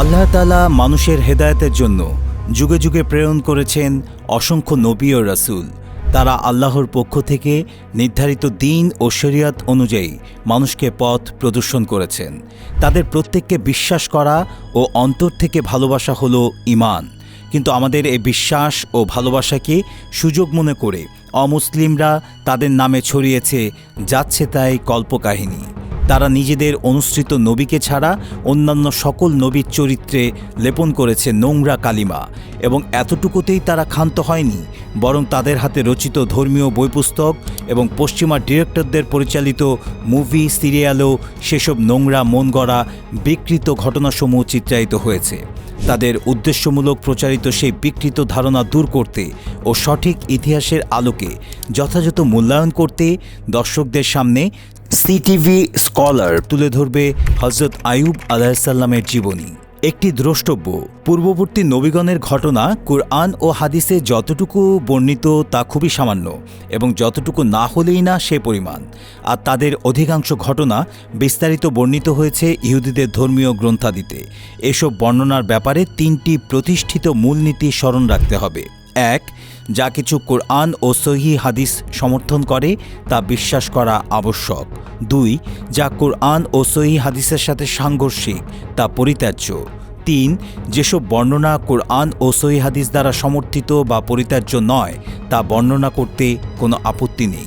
আল্লাহ তালা মানুষের হেদায়তের জন্য যুগে যুগে প্রেরণ করেছেন অসংখ্য নবী ও রাসূল। তারা আল্লাহর পক্ষ থেকে নির্ধারিত দিন ও শরিয়ত অনুযায়ী মানুষকে পথ প্রদর্শন করেছেন। তাদের প্রত্যেককে বিশ্বাস করা ও অন্তর থেকে ভালোবাসা হলো ইমান কিন্তু আমাদের এই বিশ্বাস ও ভালোবাসাকে সুযোগ মনে করে অমুসলিমরা তাদের নামে ছড়িয়েছে, যাচ্ছে তাই কল্পকাহিনী। তারা নিজেদের অনুসৃত নবীকে ছাড়া অন্যান্য সকল নবীর চরিত্রে লেপন করেছে নোংরা কালিমা এবং এতটুকুতেই তারা ক্ষান্ত হয়নি বরং তাদের হাতে রচিত ধর্মীয় বই পুস্তক এবং পশ্চিমা ডিরেক্টরদের পরিচালিত মুভি, সিরিয়ালও সেসব নোংরা মন গড়া বিকৃত ঘটনাসমূহ চিত্রায়িত হয়েছে। তাদের উদ্দেশ্যমূলক প্রচারিত সেই বিকৃত ধারণা দূর করতে ও সঠিক ইতিহাসের আলোকে যথাযথ মূল্যায়ন করতে দর্শকদের সামনে সিটিভি স্কলার তুলে ধরবে হজরত আয়ুব আলাহিসাল্লামের জীবনী। একটি দ্রষ্টব্য। পূর্ববর্তী নবীগণের ঘটনা কুরআন ও হাদিসে যতটুকু বর্ণিত তা খুবই সামান্য এবং যতটুকু না হলেই না সে পরিমাণ। আর তাদের অধিকাংশ ঘটনা বিস্তারিত বর্ণিত হয়েছে ইহুদিদের ধর্মীয় গ্রন্থাদিতে। এসব বর্ণনার ব্যাপারে তিনটি প্রতিষ্ঠিত মূলনীতি স্মরণ রাখতে হবে। এক যা কিছু কোরআন ও সহি হাদিস সমর্থন করে তা বিশ্বাস করা আবশ্যক। দুই, যা কোরআন ও সহি হাদিসের সাথে সাংঘর্ষিক, তা পরিত্যাজ্য। তিন, যেসব বর্ণনা কোরআন ও সহি হাদিস দ্বারা সমর্থিত বা পরিত্যাজ্য নয়, তা বর্ণনা করতে কোনো আপত্তি নেই।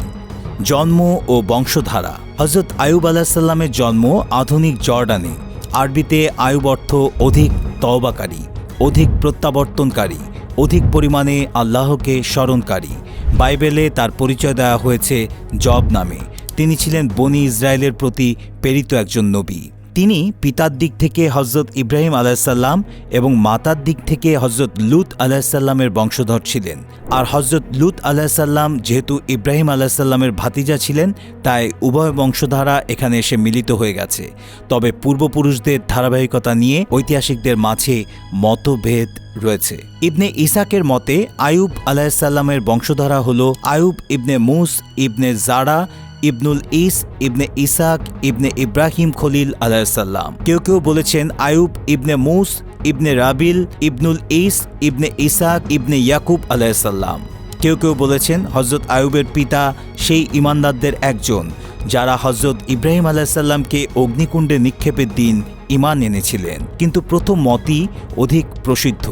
জন্ম ও বংশধারা। হজরত আয়ুব আলাহিসাল্লামের জন্ম আধুনিক জর্ডানে। আরবিতে আয়ুব অর্থ অধিক তওবাকারী, অধিক প্রত্যাবর্তনকারী। অধিক পরিমাণে আল্লাহকে স্মরণকারী। বাইবেলে তার পরিচয় দেওয়া হয়েছে জব নামে। তিনি ছিলেন বনি ইসরায়েলের প্রতি প্রেরিত একজন নবী। তিনি পিতার দিক থেকে হজরত ইব্রাহিম আলাহিসাল্লাম এবং মাতার দিক থেকে হজরত লুত আলাহিসাল্লামের বংশধর ছিলেন। আর হজরত লুত আলাহিসাল্লাম যেহেতু ইব্রাহিম আলাহিসাল্লামের ভাতিজা ছিলেন, তাই উভয় বংশধারা এখানে এসে মিলিত হয়ে গেছে। তবে পূর্বপুরুষদের ধারাবাহিকতা নিয়ে ঐতিহাসিকদের মাঝে মতভেদ রয়েছে। ইবনে ইসাকের মতে আয়ুব আলাহিসাল্লামের বংশধারা হল আয়ুব ইবনে মুস ইবনে জারা ইবনুল ইস, ইবনে ইসাক, ইবনে ইব্রাহিম খলিল আলাহাল্লাম কেউ কেউ বলেছেন আয়ুব, ইবনে মুস, ইবনে রাবিল, ইবনুল ইস, ইবনে ইসাক, ইবনে ইয়াকুব আলাহাল্লাম কেউ কেউ বলেছেন হজরত আয়ুবের পিতা সেই ইমানদারদের একজন। যারা হজরত ইব্রাহিম আলাহিসাল্লামকে অগ্নিকুণ্ডে নিক্ষেপের দিন ইমান এনেছিলেন। কিন্তু প্রথম মতই অধিক প্রসিদ্ধ,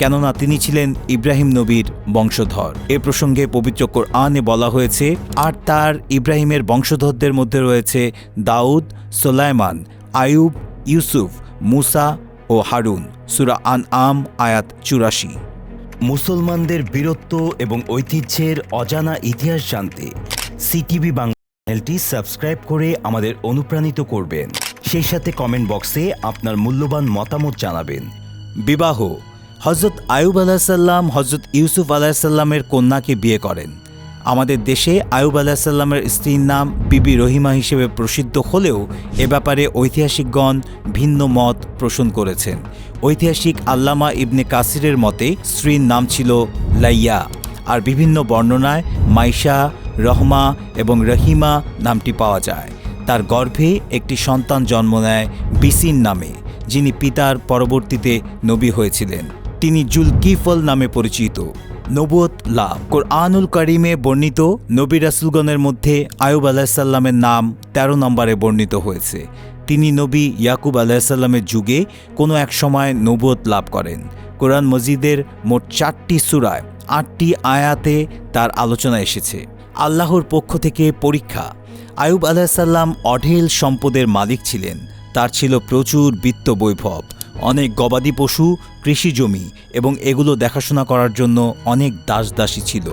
কেননা তিনি ছিলেন ইব্রাহিম নবীর বংশধর। এ প্রসঙ্গে পবিত্র কোরআনে বলা হয়েছে, আর তার ইব্রাহিমের বংশধরদের মধ্যে রয়েছে দাউদ, সোলাইমান আয়ুব ইউসুফ, মুসা ও হারুন। সুরা আন আম আয়াত চুরাশি। মুসলমানদের বীরত্ব এবং ঐতিহ্যের অজানা ইতিহাস জানতে সিটিভি বাংলা চ্যানেলটি সাবস্ক্রাইব করে আমাদের অনুপ্রাণিত করবেন। সেই সাথে কমেন্ট বক্সে আপনার মূল্যবান মতামত জানাবেন। বিবাহ। হজরত আয়ুব আলাহিসাল্লাম হজরত ইউসুফ আলাহিসাল্লামের কন্যাকে বিয়ে করেন। আমাদের দেশে আয়ুব আলাহিসাল্লামের স্ত্রীর নাম বিবি রহিমা হিসেবে প্রসিদ্ধ হলেও এ ব্যাপারে ঐতিহাসিকগণ ভিন্ন মত পোষণ করেছেন। ঐতিহাসিক আল্লামা ইবনে কাসিরের মতে স্ত্রীর নাম ছিল লাইয়া। আর বিভিন্ন বর্ণনায় মাইশা রহমা এবং রহিমা নামটি পাওয়া যায়। তার গর্ভে একটি সন্তান জন্ম নেয় বিসিন নামে, যিনি পিতার পরবর্তীতে নবী হয়েছিলেন। তিনি জুলকিফল নামে পরিচিত। নবুয়ত লাভ। কোরআনুল করিমে বর্ণিত নবী রাসুলগণের মধ্যে আয়ুব আলাহিসাল্লামের নাম ১৩ নম্বরে বর্ণিত হয়েছে। তিনি নবী ইয়াকুব আলাহিসাল্লামের যুগে কোনো এক সময় নবুয়ত লাভ করেন। কোরআন মজিদের মোট চারটি সুরায় আটটি আয়াতে তার আলোচনা এসেছে। আল্লাহর পক্ষ থেকে পরীক্ষা। আয়ুব আলাহিসাল্লাম অঢেল সম্পদের মালিক ছিলেন। তার ছিল প্রচুর বিত্ত বৈভব। অনেক গবাদি পশু, কৃষি জমি এবং এগুলো দেখাশোনা করার জন্য অনেক দাস দাসী ছিল।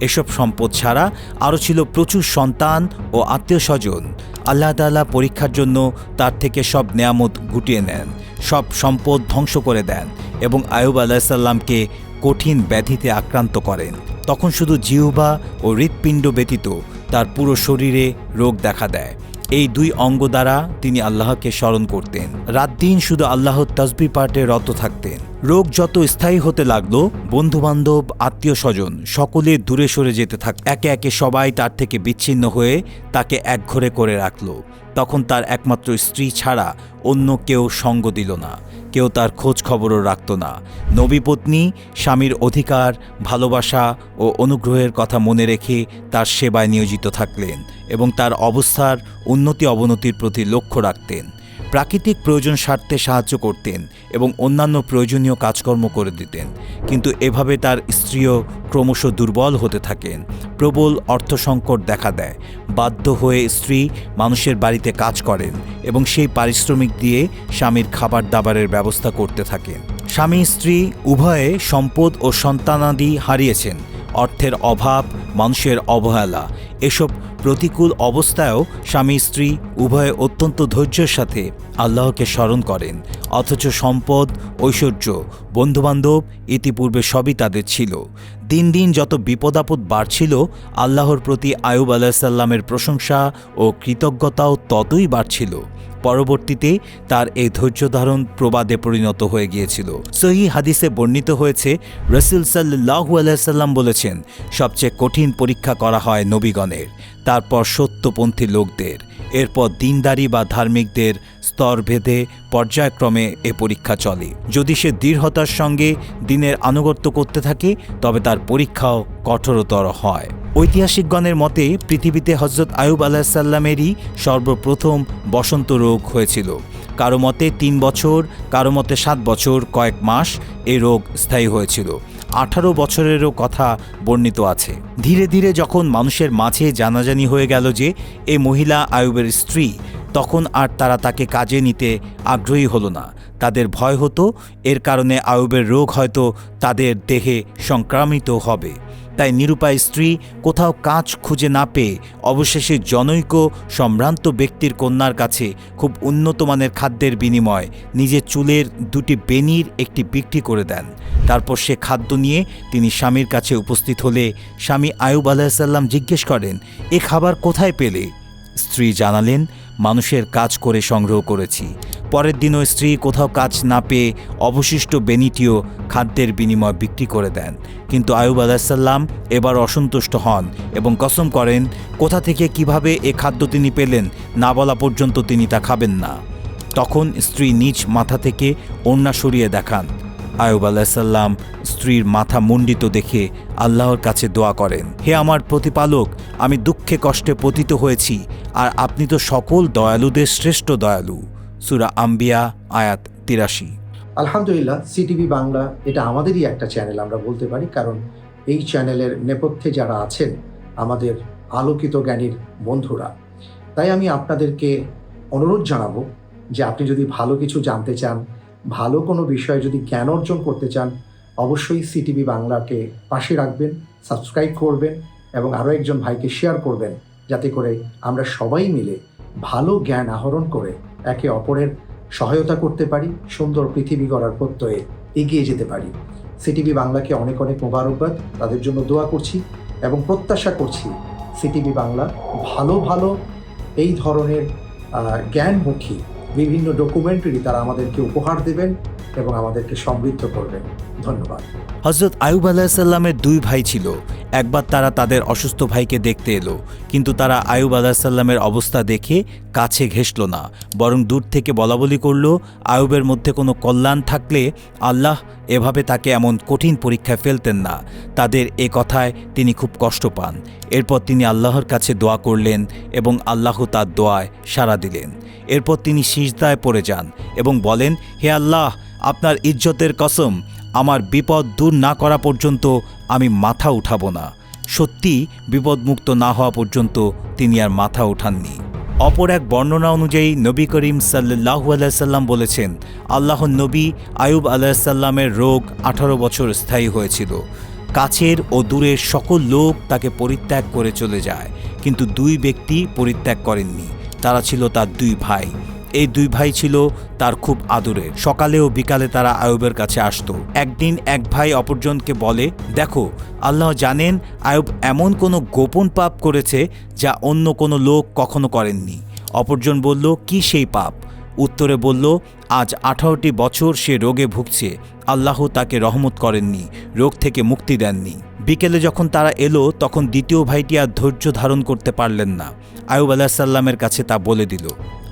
এসব সম্পদ ছাড়া আরও ছিল প্রচুর সন্তান ও আত্মীয় স্বজন আল্লাহ পরীক্ষার জন্য তার থেকে সব নেয়ামত গুটিয়ে নেন, সব সম্পদ ধ্বংস করে দেন এবং আয়ুব আলাহিসাল্লামকে কঠিন ব্যাধিতে আক্রান্ত করেন। তখন শুধু জিহুবা ও হৃৎপিণ্ড ব্যতীত তার পুরো শরীরে রোগ দেখা দেয়। এই দুই অঙ্গ দ্বারা তিনি আল্লাহকে স্মরণ করতেন। রাত দিন শুধু আল্লাহর তসবি পাঠে রত থাকতেন। রোগ যত স্থায়ী হতে লাগল, বন্ধুবান্ধব আত্মীয় স্বজন সকলে দূরে সরে যেতে থাক একে একে সবাই তার থেকে বিচ্ছিন্ন হয়ে তাকে একঘরে করে রাখল। তখন তার একমাত্র স্ত্রী ছাড়া অন্য কেউ সঙ্গ দিল না। কেউ তার খোঁজ খবরও রাখত না। নবী পত্নী, স্বামীর অধিকার, ভালোবাসা ও অনুগ্রহের কথা মনে রেখে তার সেবায় নিয়োজিত থাকলেন এবং তার অবস্থার উন্নতি অবনতির প্রতি লক্ষ্য রাখতেন। প্রাকৃতিক প্রয়োজন সারতে সাহায্য করতেন এবং অন্যান্য প্রয়োজনীয় কাজকর্ম করে দিতেন। কিন্তু এভাবে তার স্ত্রীও ক্রমশ দুর্বল হতে থাকেন। প্রবল অর্থ সংকট দেখা দেয়। বাধ্য হয়ে স্ত্রী মানুষের বাড়িতে কাজ করেন এবং সেই পারিশ্রমিক দিয়ে স্বামীর খাবার দাবারের ব্যবস্থা করতে থাকেন। স্বামী স্ত্রী উভয়ে সম্পদ ও সন্তানাদি হারিয়েছেন। অর্থের অভাব, মানুষের অবহেলা এসব প্রতিকূল অবস্থায়ও স্বামী স্ত্রী উভয়ে অত্যন্ত ধৈর্যের সাথে আল্লাহকে স্মরণ করেন। অথচ সম্পদ, ঐশ্বর্য, বন্ধুবান্ধব ইতিপূর্বে সবই তাদের ছিল। দিন দিন যত বিপদাপদ বাড়ছিল, আল্লাহর প্রতি আয়ুব আলাহিসাল্লামের প্রশংসা ও কৃতজ্ঞতাও ততই বাড়ছিল। পরবর্তীতে তার এই ধৈর্য ধারণ প্রবাদে পরিণত হয়ে গিয়েছিল। সহি হাদিসে বর্ণিত হয়েছে, রসুল সাল্লাহু আলাইসাল্লাম বলেছেন, সবচেয়ে কঠিন পরীক্ষা করা হয় নবীগণের তারপর সত্যপন্থী লোকদের, এরপর দিনদারি বা ধার্মিকদের স্তর ভেদে পর্যায়ক্রমে এ পরীক্ষা চলে। যদি সে দৃঢ়তার সঙ্গে দিনের আনুগত্য করতে থাকে, তবে তার পরীক্ষাও কঠোরতর হয়। ঐতিহাসিকগণের মতে, পৃথিবীতে হজরত আয়ুব আলাহিসাল্লামেরই সর্বপ্রথম বসন্ত রোগ হয়েছিল। কারও মতে তিন বছর, কারও মতে সাত বছর, কয়েক মাস এই রোগ স্থায়ী হয়েছিল। আঠারো বছরেরও কথা বর্ণিত আছে। ধীরে ধীরে যখন মানুষের মাঝে জানাজানি হয়ে গেল যে এ মহিলা আয়ুবের স্ত্রী, তখন আর তারা তাকে কাজে নিতে আগ্রহী হলো না। তাদের ভয় হতো, এর কারণে আয়ুবের রোগ হয়তো তাদের দেহে সংক্রামিত হবে। তাই নিরুপায় স্ত্রী কোথাও কাজ খুঁজে না পেয়ে অবশেষে জনৈক সম্ভ্রান্ত ব্যক্তির কন্যার কাছে খুব উন্নত মানের খাদ্যের বিনিময় নিজের চুলের দুটি বেনির একটি বিক্রি করে দেন। তারপর সে খাদ্য নিয়ে তিনি স্বামীর কাছে উপস্থিত হলে স্বামী আয়ুব আলাহিসাল্লাম জিজ্ঞেস করেন, এ খাবার কোথায় পেলে? স্ত্রী জানালেন, মানুষের কাজ করে সংগ্রহ করেছি। পরের দিনও স্ত্রী কোথাও কাজ না পেয়ে অবশিষ্ট বেনিটিও খাদ্যের বিনিময় বিক্রি করে দেন। কিন্তু আয়ুব আলাহিসাল্লাম এবার অসন্তুষ্ট হন এবং কসম করেন, কোথা থেকে কীভাবে এ খাদ্য তিনি পেলেন না বলা পর্যন্ত তিনি তা খাবেন না। তখন স্ত্রী নিজ মাথা থেকে ওড়না সরিয়ে দেখান। আয়ুব আলাহিসাল্লাম স্ত্রীর মাথা মুন্ডিত দেখে আল্লাহর কাছে দোয়া করেন, হে আমার প্রতিপালক, আমি দুঃখে কষ্টে পতিত হয়েছি, আর আপনি তো সকল দয়ালুদের শ্রেষ্ঠ দয়ালু। সুরা আম্বিয়া, আয়াত তিরাশি। আলহামদুলিল্লাহ, সিটিভি বাংলা এটা আমাদেরই একটা চ্যানেল আমরা বলতে পারি, কারণ এই চ্যানেলের নেপথ্যে যারা আছেন, আমাদের আলোকিত জ্ঞানীর বন্ধুরা। তাই আমি আপনাদেরকে অনুরোধ জানাব যে আপনি যদি ভালো কিছু জানতে চান, ভালো কোনো বিষয়ে যদি জ্ঞান অর্জন করতে চান, অবশ্যই সিটিভি বাংলাকে পাশে রাখবেন সাবস্ক্রাইব করবেন এবং আরও একজন ভাইকে শেয়ার করবেন, যাতে করে আমরা সবাই মিলে ভালো জ্ঞান আহরণ করে একে অপরের সহায়তা করতে পারি, সুন্দর পৃথিবী গড়ার প্রত্যয়ে এগিয়ে যেতে পারি। সিটিভি বাংলাকে অনেক অনেক মোবারকবাদ, তাদের জন্য দোয়া করছি এবং প্রত্যাশা করছি সিটিভি বাংলা ভালো ভালো এই ধরনের জ্ঞানমুখী বিভিন্ন ডকুমেন্টারি তারা আমাদেরকে উপহার দেবেন এবং আমাদেরকে সমৃদ্ধ করবেন। ধন্যবাদ। হজরত আয়ুব আলাহিসাল্লামের দুই ভাই ছিল। একবার তারা তাদের অসুস্থ ভাইকে দেখতে এলো, কিন্তু তারা আয়ুব আলাহিসাল্লামের অবস্থা দেখে কাছে ঘেসল না, বরং দূর থেকে বলাবলি করল, আয়ুবের মধ্যে কোনো কল্যাণ থাকলে আল্লাহ এভাবে তাকে এমন কঠিন পরীক্ষায় ফেলতেন না। তাদের এ কথায় তিনি খুব কষ্ট পান। এরপর তিনি আল্লাহর কাছে দোয়া করলেন এবং আল্লাহ তার দোয়ায় সাড়া দিলেন। এরপর তিনি সিজদায় পড়ে যান এবং বলেন, হে আল্লাহ, আপনার ইজ্জতের কসম আমার বিপদ দূর না করা পর্যন্ত আমি মাথা উঠাবো না। সত্যি বিপদমুক্ত না হওয়া পর্যন্ত তিনি আর মাথা উঠাননি। অপর এক বর্ণনা অনুযায়ী নবী করিম সাল্লাহু আলাইসাল্লাম বলেছেন আল্লাহ নবী আয়ুব আলাইসাল্লামের রোগ আঠারো বছর স্থায়ী হয়েছিল। কাছের ও দূরের সকল লোক তাকে পরিত্যাগ করে চলে যায়, কিন্তু দুই ব্যক্তি পরিত্যাগ করেননি। তারা ছিল তার দুই ভাই। এই দুই ভাই ছিল তার খুব আদরের সকালে ও বিকালে তারা আয়ুবের কাছে আসতো। একদিন এক ভাই অপরজনকে বলে, দেখো, আল্লাহ জানেন আয়ুব এমন কোনো গোপন পাপ করেছে যা অন্য কোনো লোক কখনো করেননি। অপরজন বলল, কি সেই পাপ? উত্তরে বলল, আজ আঠারোটি বছর সে রোগে ভুগছে। আল্লাহ তাকে রহমত করেননি, রোগ থেকে মুক্তি দেননি। বিকেলে যখন তারা এলো, তখন দ্বিতীয় ভাইটি আর ধৈর্য ধারণ করতে পারলেন না। আয়ুব আলাহিসাল্লামের কাছে তা বলে দিল।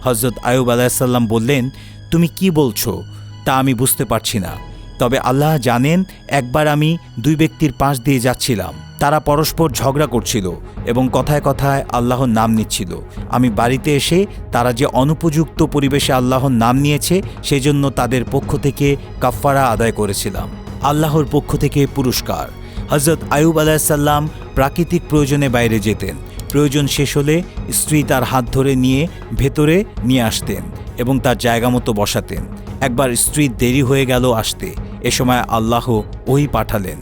হজরত আয়ুব আলাহিসাল্লাম বললেন, তুমি কি বলছো? তা আমি বুঝতে পারছি না। তবে আল্লাহ জানেন, একবার আমি দুই ব্যক্তির পাশ দিয়ে যাচ্ছিলাম। তারা পরস্পর ঝগড়া করছিল এবং কথায় কথায় আল্লাহর নাম নিচ্ছিল। আমি বাড়িতে এসে তারা যে অনুপযুক্ত পরিবেশে আল্লাহর নাম নিয়েছে, সেজন্য তাদের পক্ষ থেকে কাফফারা আদায় করেছিলাম। আল্লাহর পক্ষ থেকে পুরস্কার। হজরত আয়ুব আলাহিসাল্লাম প্রাকৃতিক প্রয়োজনে বাইরে যেতেন। প্রয়োজন শেষ হলে স্ত্রী তার হাত ধরে নিয়ে ভেতরে নিয়ে আসতেন এবং তার জায়গা মতো বসাতেন। একবার স্ত্রীর দেরি হয়ে গেল আসতে। এ সময় আল্লাহ ওই পাঠালেন,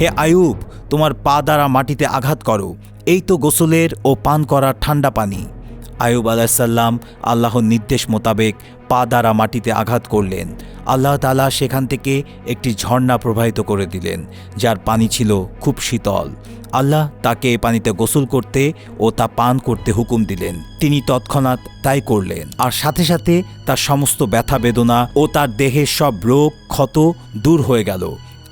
হে আয়ুব, তোমার পা দ্বারা মাটিতে আঘাত করো। এই তো গোসলের ও পান করার ঠান্ডা পানি। আয়ুব আলাহিসাল্লাম আল্লাহর নির্দেশ মোতাবেক পা দ্বারা মাটিতে আঘাত করলেন। আল্লাহ তালা সেখান থেকে একটি ঝর্ণা প্রবাহিত করে দিলেন, যার পানি ছিল খুব শীতল। আল্লাহ তাকে এ পানিতে গোসল করতে ও তা পান করতে হুকুম দিলেন। তিনি তৎক্ষণাৎ তাই করলেন। আর সাথে সাথে তার সমস্ত ব্যথা বেদনা ও তার দেহের সব রোগ, ক্ষত দূর হয়ে গেল।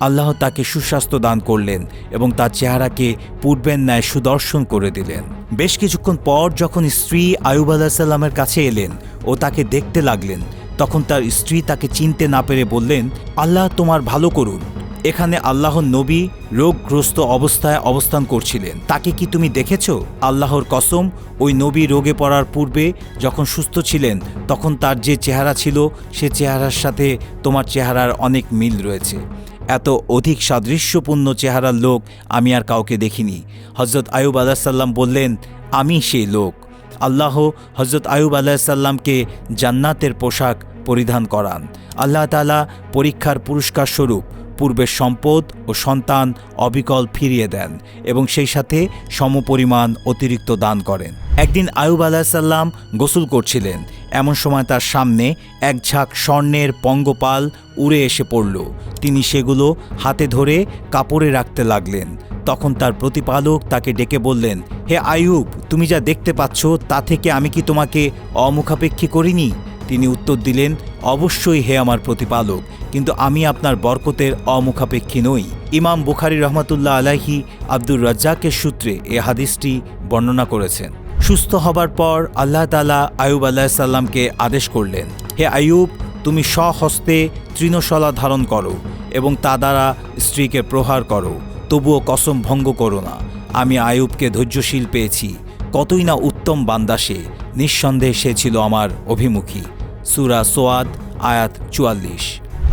আল্লাহ তাকে সুস্বাস্থ্য দান করলেন এবং তার চেহারাকে পূর্বের ন্যায় সুদর্শন করে দিলেন। বেশ কিছুক্ষণ পর যখন স্ত্রী আয়ুব আলাহিসাল্লামের কাছে এলেন ও তাকে দেখতে লাগলেন, তখন তার স্ত্রী তাকে চিনতে না পেরে বললেন, আল্লাহ তোমার ভালো করুন। এখানে আল্লাহর নবী রোগগ্রস্ত অবস্থায় অবস্থান করছিলেন। তাকে কি তুমি দেখেছ? আল্লাহর কসম, ওই নবী রোগে পড়ার পূর্বে যখন সুস্থ ছিলেন, তখন তার যে চেহারা ছিল, সে চেহারার সাথে তোমার চেহারার অনেক মিল রয়েছে। এত অধিক সাদৃশ্যপূর্ণ চেহারার লোক আমি আর কাউকে দেখিনি। হজরত আয়ুব আলাহিসাল্লাম বললেন, আমি সেই লোক। আল্লাহ হজরত আয়ুব আলাহিসাল্লামকে জান্নাতের পোশাক পরিধান করান। আল্লাহ তালা পরীক্ষার পুরস্কার স্বরূপ পূর্বের সম্পদ ও সন্তান অবিকল ফিরিয়ে দেন এবং সেই সাথে সমপরিমাণ অতিরিক্ত দান করেন। একদিন আয়ুব আলাহিসাল্লাম গোসল করছিলেন। এমন সময় তার সামনে এক ঝাঁক স্বর্ণের পঙ্গপাল উড়ে এসে পড়ল। তিনি সেগুলো হাতে ধরে কাপড়ে রাখতে লাগলেন। তখন তার প্রতিপালক তাকে ডেকে বললেন, হে আয়ুব, তুমি যা দেখতে পাচ্ছ, তা থেকে আমি কি তোমাকে অমুখাপেক্ষী করিনি? তিনি উত্তর দিলেন, অবশ্যই হে আমার প্রতিপালক, কিন্তু আমি আপনার বরকতের অমুখাপেক্ষী নই। ইমাম বুখারি রহমতুল্লাহ আলাহি আব্দুর রাজ্জাকের সূত্রে এ হাদিসটি বর্ণনা করেছেন। সুস্থ হবার পর আল্লাহ তালা আয়ুব আলাহিসাল্লামকে আদেশ করলেন, হে আয়ুব, তুমি স্বহস্তে তৃণশলা ধারণ করো এবং তা দ্বারা স্ত্রীকে প্রহার করো, তবুও কসম ভঙ্গ করো না। আমি আয়ুবকে ধৈর্যশীল পেয়েছি, কতই না উত্তম বান্দা সে, নিঃসন্দেহে সে ছিল আমার অভিমুখী। সুরা সোয়াদ, আয়াত চুয়াল্লিশ।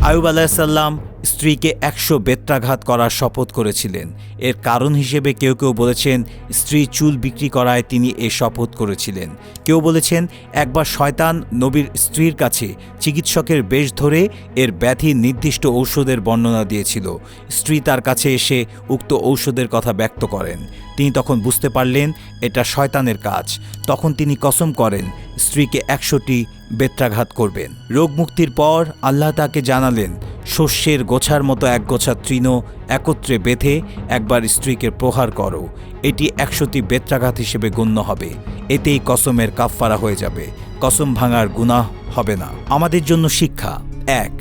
আয়ুব আলাহিসাল্লাম স্ত্রীকে একশো বেত্রাঘাত করার শপথ করেছিলেন। এর কারণ হিসেবে কেউ কেউ বলেছেন, স্ত্রী চুল বিক্রি করায় তিনি এ শপথ করেছিলেন। কেউ বলেছেন, একবার শয়তান নবীর স্ত্রীর কাছে চিকিৎসকের বেশ ধরে এর ব্যাধির নির্দিষ্ট ঔষধের বর্ণনা দিয়েছিল। স্ত্রী তার কাছে এসে উক্ত ঔষধের কথা ব্যক্ত করেন। তিনি তখন বুঝতে পারলেন, এটা শয়তানের কাজ। তখন তিনি কসম করেন, স্ত্রীকে একশোটি বেত্রাঘাত করবেন। রোগ মুক্তির পর আল্লাহ তাকে জানালেন শস্যের গোছার মতো এক গোছা তৃণ একত্রে বেঁধে একবার স্ত্রীকে প্রহার করো। এটি একশোটি বেত্রাঘাত হিসেবে গণ্য হবে। এতেই কসমের কাফফারা হয়ে যাবে। কসম ভাঙার গুনাহ হবে না। আমাদের জন্য শিক্ষা। এক,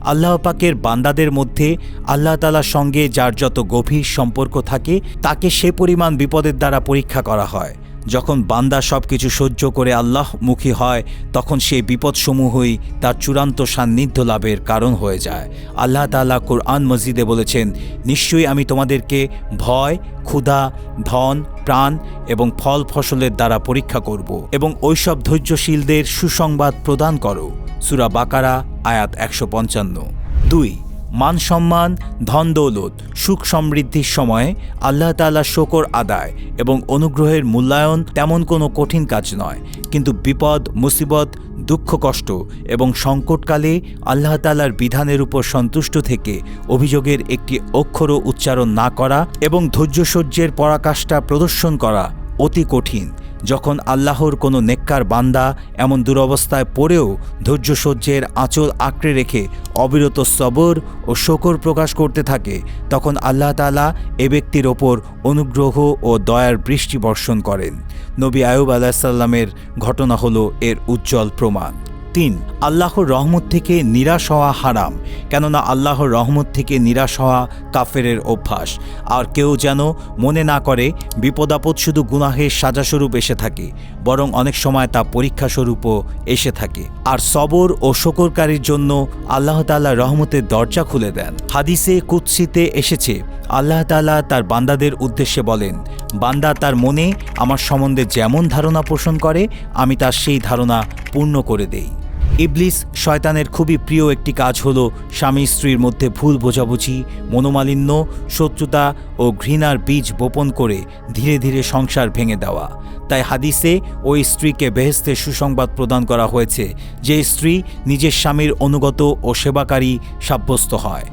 আল্লাহ পাকের বান্দাদের মধ্যে আল্লাহ তালার সঙ্গে যার যত গভীর সম্পর্ক থাকে, তাকে সে পরিমাণ বিপদের দ্বারা পরীক্ষা করা হয়। যখন বান্দা সব কিছু সহ্য করে আল্লাহ মুখী হয়, তখন সেই বিপদসমূহই তার চূড়ান্ত সান্নিধ্য লাভের কারণ হয়ে যায়। আল্লাহ তালা কোরআন মসজিদে বলেছেন, নিশ্চয়ই আমি তোমাদেরকে ভয়, ক্ষুধা, ধন, প্রাণ এবং ফল ফসলের দ্বারা পরীক্ষা করব এবং ওইসব ধৈর্যশীলদের সুসংবাদ প্রদান করো। সুরা বাকারা, আয়াত একশো পঞ্চান্ন। দুই মান সম্মান, ধন দৌলত, সুখ সমৃদ্ধির সময়ে আল্লাহ তাআলা শকর আদায় এবং অনুগ্রহের মূল্যায়ন তেমন কোনো কঠিন কাজ নয়। কিন্তু বিপদ, মুসিবত, দুঃখ, কষ্ট এবং সংকটকালে আল্লাহ তালার বিধানের উপর সন্তুষ্ট থেকে অভিযোগের একটি অক্ষরও উচ্চারণ না করা এবং ধৈর্যসহ্যের পরাকাষ্ঠা প্রদর্শন করা অতি কঠিন। যখন আল্লাহর কোনো নেককার বান্দা এমন দুরবস্থায় পড়েও ধৈর্য সহ্যের আঁচল আঁকড়ে রেখে অবিরত সবর ও শকর প্রকাশ করতে থাকে, তখন আল্লাহ তালা এ ব্যক্তির ওপর অনুগ্রহ ও দয়ার বৃষ্টি বর্ষণ করেন। নবী আয়ুব আলাহিসাল্লামের ঘটনা হলো এর উজ্জ্বল প্রমাণ। তিন, আল্লাহর রহমত থেকে নিরাশ হওয়া হারাম, কেননা আল্লাহর রহমত থেকে নিরাশ হওয়া কাফেরের অভ্যাস। আর কেউ যেন মনে না করে, বিপদাপদ শুধু গুনাহের সাজাস্বরূপ এসে থাকে, বরং অনেক সময় তা পরীক্ষাস্বরূপও এসে থাকে। আর সবর ও শকরকারীর জন্য আল্লাহ তাআলা রহমতের দরজা খুলে দেন। হাদিসে কুৎসিতে এসেছে, আল্লাহ তাআলা তার বান্দাদের উদ্দেশ্যে বলেন, বান্দা তার মনে আমার সম্বন্ধে যেমন ধারণা পোষণ করে, আমি তার সেই ধারণা পূর্ণ করে দেই। ইবলিস শয়তানের খুবই প্রিয় একটি কাজ হল স্বামী স্ত্রীর মধ্যে ভুল বোঝাবুঝি, মনোমালিন্য, শত্রুতা ও ঘৃণার বীজ বপন করে ধীরে ধীরে সংসার ভেঙে দেওয়া। তাই হাদিসে ওই স্ত্রীকে বেহেস্তে সুসংবাদ প্রদান করা হয়েছে যে স্ত্রী নিজের স্বামীর অনুগত ও সেবাকারী সাব্যস্ত হয়।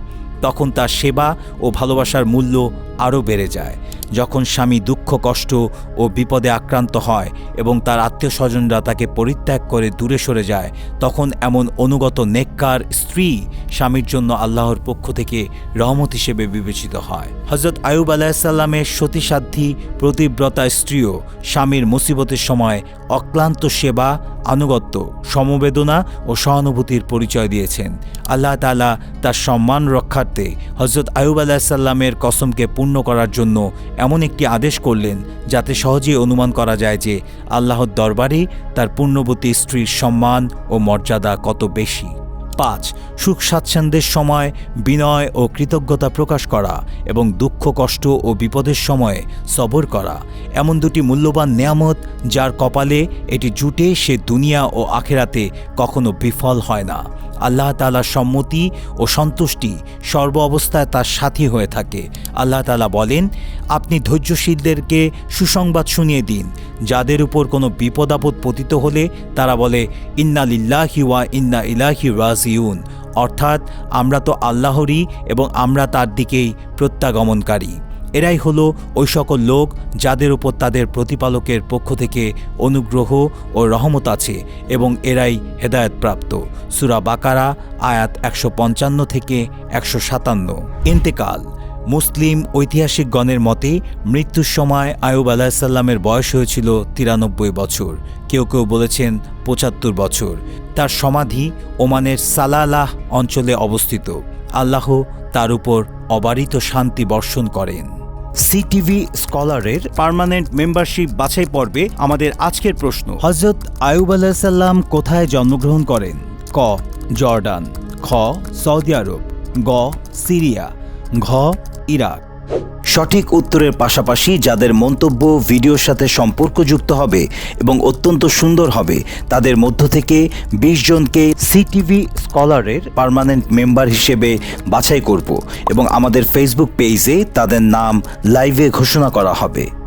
তখন তার সেবা ও ভালোবাসার মূল্য আরও বেড়ে যায়। যখন স্বামী দুঃখ, কষ্ট ও বিপদে আক্রান্ত হয় এবং তার আত্মীয় স্বজনরা তাকে পরিত্যাগ করে দূরে সরে যায়, তখন এমন অনুগত নেককার স্ত্রী স্বামীর জন্য আল্লাহর পক্ষ থেকে রহমত হিসেবে বিবেচিত হয়। হজরত আয়ুব আলাহিসাল্লামের সতীসাধ্যী প্রতিব্রতা স্ত্রীও স্বামীর মুসিবতের সময় অক্লান্ত সেবা, আনুগত্য, সমবেদনা ও সহানুভূতির পরিচয় দিয়েছেন। আল্লাহ তালা তার সম্মান রক্ষার্থে হজরত আয়ুব আলাহিসাল্লামের কসমকে পূর্ণ করার জন্য এমন একটি আদেশ করলেন যাতে সহজেই অনুমান করা যায় যে আল্লাহর দরবারে তার পূর্ণবতী স্ত্রীর সম্মান ও মর্যাদা কত বেশি। পাঁচ, সুখ স্বাচ্ছন্দ্যের সময় বিনয় ও কৃতজ্ঞতা প্রকাশ করা এবং দুঃখ, কষ্ট ও বিপদের সময়ে সবর করা। এমন দুটি মূল্যবান নেয়ামত যার কপালে এটি জুটে সে দুনিয়া ও আখেরাতে কখনো বিফল হয় না। আল্লাহ তালার সম্মতি ও সন্তুষ্টি সর্ব অবস্থায় তার সাথী হয়ে থাকে। আল্লাহ তালা বলেন, আপনি ধৈর্যশীলদেরকে সুসংবাদ শুনিয়ে দিন। যাদের উপর কোনো বিপদ আপদ পতিত হলে তারা বলে, ইন্না লিল্লাহি ওয়া ইন্না ইলাহি রাজিউন। অর্থাৎ আমরা তো আল্লাহরই এবং আমরা তার দিকেই প্রত্যাগমনকারী। এরাই হলো ওই সকল লোক যাদের উপর তাদের প্রতিপালকের পক্ষ থেকে অনুগ্রহ ও রহমত আছে এবং এরাই হেদায়তপ্রাপ্ত। সুরা বাকারা, আয়াত একশো পঞ্চান্ন থেকে একশো সাতান্ন। ইন্তেকাল। মুসলিম ঐতিহাসিকগণের মতে, মৃত্যুর সময় আয়ুব আলাহিসাল্লামের বয়স হয়েছিল তিরানব্বই বছর। কেউ কেউ বলেছেন পঁচাত্তর বছর। তার সমাধি ওমানের সালালাহ অঞ্চলে অবস্থিত। আল্লাহ তার উপর অবারিত শান্তি বর্ষণ করেন। সিটিভি স্কলারের পার্মানেন্ট মেম্বারশিপ বাছাই পর্বে আমাদের আজকের প্রশ্ন হজরত আয়ুব আলাহিসাল্লাম কোথায় জন্মগ্রহণ করেন? ক, জর্ডান, খ, সৌদি আরব, গ, সিরিয়া। ঘ, ইরাক। সঠিক উত্তরের পাশাপাশি যাদের মন্তব্য ভিডিওর সাথে সম্পর্কযুক্ত হবে এবং অত্যন্ত সুন্দর হবে, তাদের মধ্য থেকে বিশ জনকে সিটিভি স্কলারের পারমানেন্ট মেম্বার হিসেবে বাছাই করব এবং আমাদের ফেসবুক পেজে তাদের নাম লাইভে ঘোষণা করা হবে।